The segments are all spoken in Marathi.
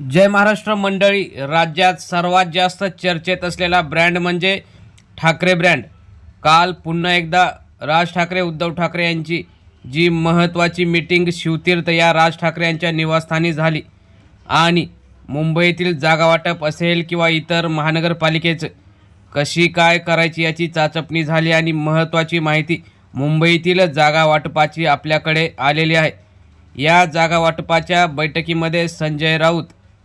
जय महाराष्ट्र मंडळी राज्यात सर्वात जास्त चर्चेत असलेला ब्रँड म्हणजे ठाकरे ब्रँड काल पुन्हा एकदा राज ठाकरे उद्धव ठाकरे यांची जी महत्त्वाची मीटिंग शिवतीर्थ या राज ठाकरे यांच्या निवासस्थानी झाली. आणि मुंबईतील जागावाटप असेल किंवा इतर महानगरपालिकेचं कशी काय करायची याची चाचपणी झाली आणि महत्त्वाची माहिती मुंबईतील जागा वाटपाची आपल्याकडे आलेली आहे. या जागा वाटपाच्या बैठकीमध्ये संजय राऊत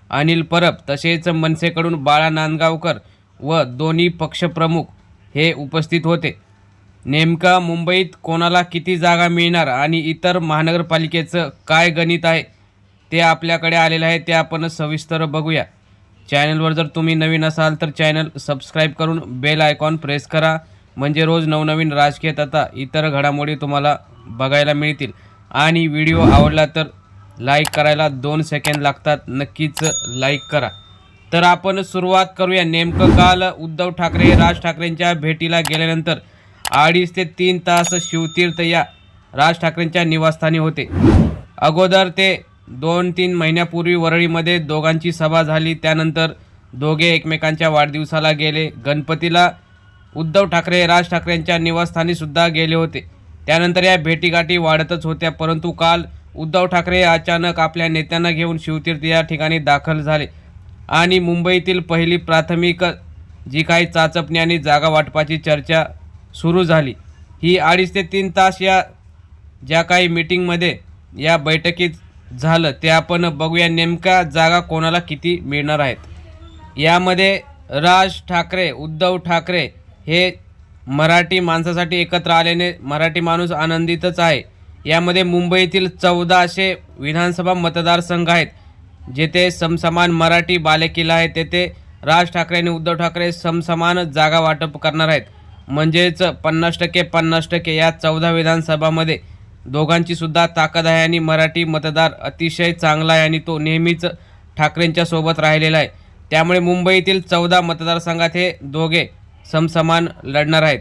अनिल परब तसेच मनसेकडून बाळा नांदगावकर व दोन्ही पक्षप्रमुख हे उपस्थित होते. नेमका मुंबईत कोणाला किती जागा मिळणार आणि इतर महानगरपालिकेचं काय गणित आहे ते आपल्याकडे आलेलं आहे ते आपण सविस्तर बघूया. चॅनलवर जर तुम्ही नवीन असाल तर चॅनल सबस्क्राईब करून बेल आयकॉन प्रेस करा. म्हणजे रोज नवनवीन राजकीय तथा इतर घडामोडी तुम्हाला बघायला मिळतील. आणि व्हिडिओ आवडला तर लाईक करायला दोन सेकंड लागतात. नक्कीच लाईक करा. तर आपण सुरुवात करूया. नेमकं काल उद्धव ठाकरे राज ठाकरेंच्या भेटीला गेल्यानंतर अडीच ते तीन तास शिवतीर्थ या राज ठाकरेंच्या निवासस्थानी होते. अगोदर ते दोन तीन महिन्यापूर्वी वरळीमध्ये दोघांची सभा झाली. त्यानंतर दोघे एकमेकांच्या वाढदिवसाला गेले. गणपतीला उद्धव ठाकरे राज ठाकरेंच्या निवासस्थानीसुद्धा गेले होते. त्यानंतर या भेटीगाठी वाढतच होत्या. परंतु काल उद्धव ठाकरे अचानक आपल्या नेत्यांना घेऊन शिवतीर्थ या ठिकाणी दाखल झाले. आणि मुंबईतील पहिली प्राथमिक जी काही चाचपणी आणि जागा वाटपाची चर्चा सुरू झाली. ही अडीच ते तीन तास या ज्या काही मीटिंगमध्ये या बैठकीत झालं ते आपण बघूया नेमका जागा कोणाला किती मिळणार आहेत. यामध्ये राज ठाकरे उद्धव ठाकरे हे मराठी माणसासाठी एकत्र आल्याने मराठी माणूस आनंदितच आहे. यामध्ये मुंबईतील चौदा असे विधानसभा मतदारसंघ आहेत जेथे समसमान मराठी बालेकिल्ला आहे तेथे राज ठाकरे आणि उद्धव ठाकरे समसमान जागा वाटप करणार आहेत. म्हणजेच पन्नास टक्के पन्नास टक्के या चौदा विधानसभामध्ये दोघांची सुद्धा ताकद आहे आणि मराठी मतदार अतिशय चांगला आहे आणि तो नेहमीच ठाकरेंच्या सोबत राहिलेला आहे. त्यामुळे मुंबईतील चौदा मतदारसंघात हे दोघे समसमान लढणार आहेत.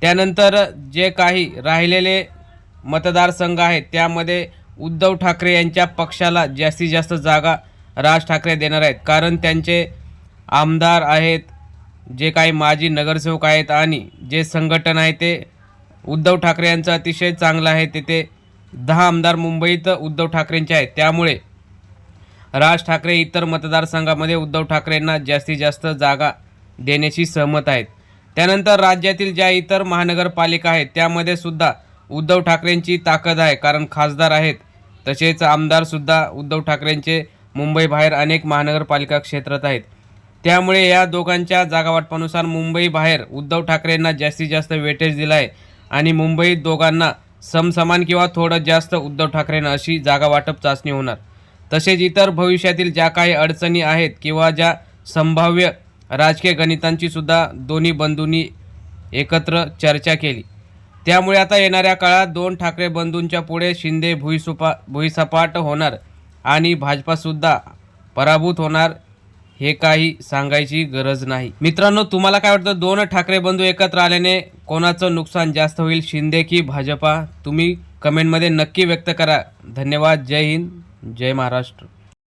त्यानंतर जे काही राहिलेले मतदारसंघ आहेत त्यामध्ये उद्धव ठाकरे यांच्या पक्षाला जास्तीत जास्त जागा राज ठाकरे देणार आहेत. कारण त्यांचे आमदार आहेत जे काही माजी नगरसेवक आहेत आणि जे संघटन आहे ते उद्धव ठाकरे यांचं अतिशय चांगलं आहे. तेथे दहा आमदार मुंबईत उद्धव ठाकरेंचे आहेत. त्यामुळे राज ठाकरे इतर मतदारसंघामध्ये उद्धव ठाकरेंना जास्तीत जास्त जागा देण्याची सहमत आहेत. त्यानंतर राज्यातील ज्या इतर महानगरपालिका आहेत त्यामध्ये सुद्धा उद्धव ठाकरेंची ताकद आहे कारण खासदार आहेत. तसेच आमदारसुद्धा उद्धव ठाकरेंचे मुंबईबाहेर अनेक महानगरपालिका क्षेत्रात आहेत. त्यामुळे या दोघांच्या जागावाटपानुसार मुंबईबाहेर उद्धव ठाकरेंना जास्तीत जास्त वेटेज दिला आहे आणि मुंबईत दोघांना समसमान किंवा थोडं जास्त उद्धव ठाकरेंना अशी जागावाटप चाचणी होणार. तसेच इतर भविष्यातील ज्या काही अडचणी आहेत किंवा ज्या संभाव्य राजकीय गणितांची सुद्धा दोन्ही बंधूंनी एकत्र चर्चा केली. त्यामुळे आता येणाऱ्या काळात दोन ठाकरे बंधूंच्या पुढे शिंदे भुईसुपा भुईसपाट होणार आणि भाजपासुद्धा पराभूत होणार हे काही सांगायची गरज नाही. मित्रांनो तुम्हाला काय वाटतं? दोन ठाकरे बंधू एकत्र आल्याने कोणाचं नुकसान जास्त होईल? शिंदे की भाजपा? तुम्ही कमेंटमध्ये नक्की व्यक्त करा. धन्यवाद. जय हिंद. जय महाराष्ट्र.